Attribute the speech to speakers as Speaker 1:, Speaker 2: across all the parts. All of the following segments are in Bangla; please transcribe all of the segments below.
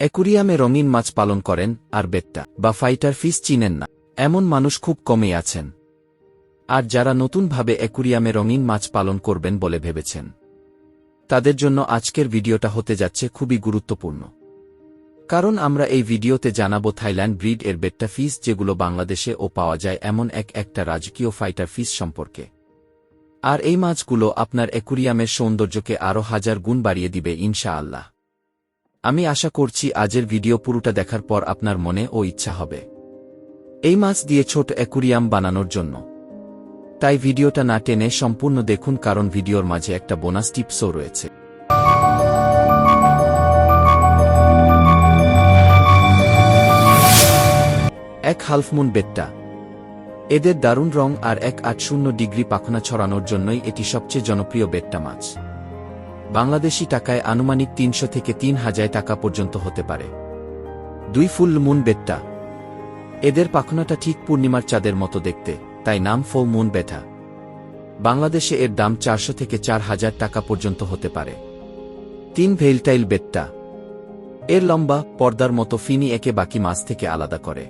Speaker 1: অ্যাকুরিয়ামে রঙিন মাছ পালন করেন আর বেত্তা বা ফাইটার ফিস চিনেন না। এমন মানুষ খুব কমই আছেন। আর যারা নতুনভাবে অ্যাকুরিয়ামে রঙিন মাছ পালন করবেন বলে ভেবেছেন। তাদের জন্য আজকের ভিডিওটা হতে যাচ্ছে খুবই গুরুত্বপূর্ণ। কারণ আমরা এই ভিডিওতে জানাব থাইল্যান্ড ব্রিড এর বেট্টা ফিস যেগুলো বাংলাদেশে ও পাওয়া যায় এমন এক একটা রাজকীয় ফাইটার ফিস সম্পর্কে। আর এই মাছগুলো আপনার অ্যাকুরিয়ামের সৌন্দর্যকে আরও হাজার গুণ বাড়িয়ে দিবে ইনশাআল্লাহ। আমি আশা করছি আজের ভিডিও পুরোটা দেখার পর আপনার মনে ও ইচ্ছা হবে। এই মাছ দিয়ে ছোট অ্যাকুরিয়াম বানানোর জন্য। তাই ভিডিওটা না টেনে সম্পূর্ণ দেখুন কারণ ভিডিওর মাঝে একটা বোনাস টিপসও রয়েছে। এক হালফমুন বেট্টা। এদের দারুণ রং আর এক আট শূন্য ডিগ্রি পাখনা ছড়ানোর জন্যই এটি সবচেয়ে জনপ্রিয় বেট্টা মাছ। বাংলাদেশি টাকায় আনুমানিক তিনশো থেকে তিন হাজার টাকা পর্যন্ত হতে পারে। দুই ফুল মুন বেট্টা। এদের পাখনাটা ঠিক পূর্ণিমার চাঁদের মতো দেখতে, তাই নাম ফো মুন বেটা। বাংলাদেশে এর দাম চারশো থেকে চার হাজার টাকা পর্যন্ত হতে পারে। তিন ভেইলটাইল বেট্টা। এর লম্বা, পর্দার মতো ফিনি একে বাকি মাছ থেকে আলাদা করে।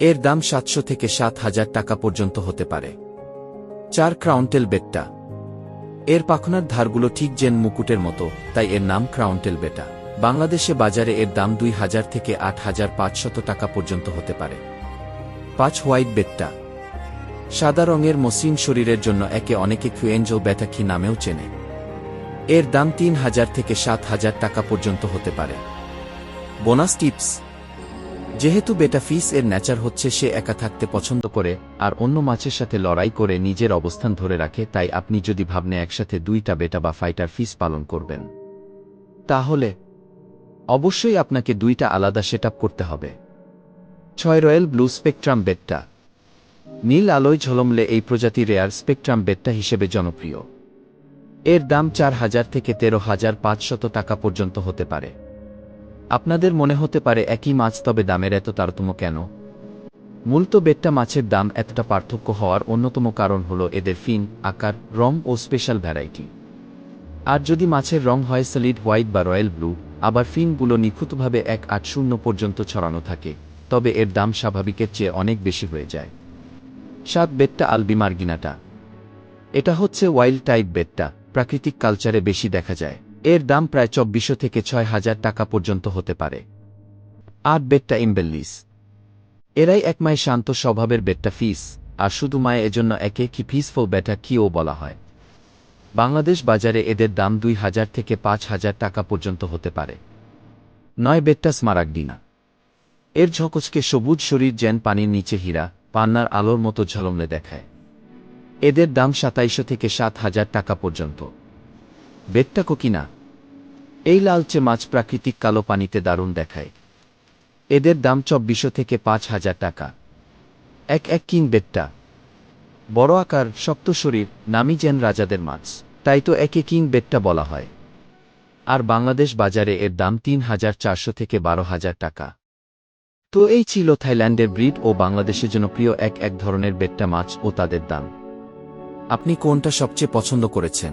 Speaker 1: এর দাম সাতশো থেকে সাত হাজার টাকা পর্যন্ত হতে পারে। চার ক্রাউন্টেল বেট্টা। এর পাখনার ধারগুলো ঠিক জেন মুকুটের মতো, তাই এর নাম ক্রাউন্টেল বেটা বাংলাদেশে বাজারে এর দাম দুই হাজার থেকে আট হাজার পাঁচশত টাকা পর্যন্ত হতে পারে। পাঁচ হোয়াইট বেটটা সাদা রঙের মসৃণ শরীরের জন্য একে অনেকে ক্যুয়েঞ্জল ব্যাটাকি নামেও চেনে। এর দাম তিন হাজার থেকে সাত হাজার টাকা পর্যন্ত হতে পারে। বোনাস টিপস যেহেতু বেটা ফিস এর ন্যাচার হচ্ছে সে একা থাকতে পছন্দ করে, আর অন্য মাছের সাথে লড়াই করে নিজের অবস্থান ধরে রাখে, তাই আপনি যদি ভাবনে একসাথে দুইটা বেটা বা ফাইটার ফিস পালন করবেন। তাহলে অবশ্যই আপনাকে দুইটা আলাদা সেট করতে হবে। ছয় রয়্যাল ব্লু স্পেকট্রাম বেটটা নীল আলোয় ঝলমলে এই প্রজাতি রেয়ার স্পেকট্রাম বেটটা হিসেবে জনপ্রিয়। এর দাম চার হাজার থেকে তেরো হাজার পাঁচশত টাকা পর্যন্ত হতে পারে। আপনাদের মনে হতে পারে একই মাছ, তবে দামের এত তারতম্য কেন? মূলত বেট্টা মাছের দাম এতটা পার্থক্য হওয়ার অন্যতম কারণ হল এদের ফিন, আকার, রং ও স্পেশাল ভ্যারাইটি আর যদি মাছের রং হয় সলিড হোয়াইট বা রয়্যাল ব্লু আবার ফিনগুলো নিখুঁতভাবে এক আট শূন্য পর্যন্ত ছড়ানো থাকে, তবে এর দাম স্বাভাবিকের চেয়ে অনেক বেশি হয়ে যায়। সাত, বেটটা আলবি মার্গিনাটা। এটা হচ্ছে ওয়াইল্ড টাইপ বেটটা, প্রাকৃতিক কালচারে বেশি দেখা যায়। এর দাম প্রায় চব্বিশশো থেকে ছয় হাজার টাকা পর্যন্ত হতে পারে। আট বেটটা ইম্বেল্লিস এরাই এক মায় শান্ত স্বভাবের বেটটা ফিস, আর শুধু মায়ে এজন্য একে কি ফিসফুল বেটা কিও বলা হয়। বাংলাদেশ বাজারে এদের দাম দুই হাজার থেকে পাঁচ হাজার টাকা পর্যন্ত হতে পারে। নয় বেটটা স্মারাকডিনা এর ঝকচকে সবুজ শরীর যেন পানির নিচে হীরা, পান্নার আলোর মতো ঝলমলে দেখায়। এদের দাম সাতাইশো থেকে সাত হাজার টাকা পর্যন্ত। বেটটা কোকিনা? এই লালচে মাছ প্রাকৃতিক কালো পানিতে দারুণ দেখায়। এদের দাম চব্বিশশো থেকে পাঁচ হাজার টাকা। এক এক কিং বেটটা বড় আকার, শক্ত শরীর, নামি যেন রাজাদের মাছ। তাই তো একে কিং বেটটা বলা হয়। আর বাংলাদেশ বাজারে এর দাম তিন হাজার চারশো থেকে বারো হাজার টাকা। তো এই ছিল থাইল্যান্ডের ব্রিড ও বাংলাদেশের জন্য প্রিয় এক এক ধরনের বেট্টা মাছ ও তাদের দাম। আপনি কোনটা সবচেয়ে পছন্দ করেছেন?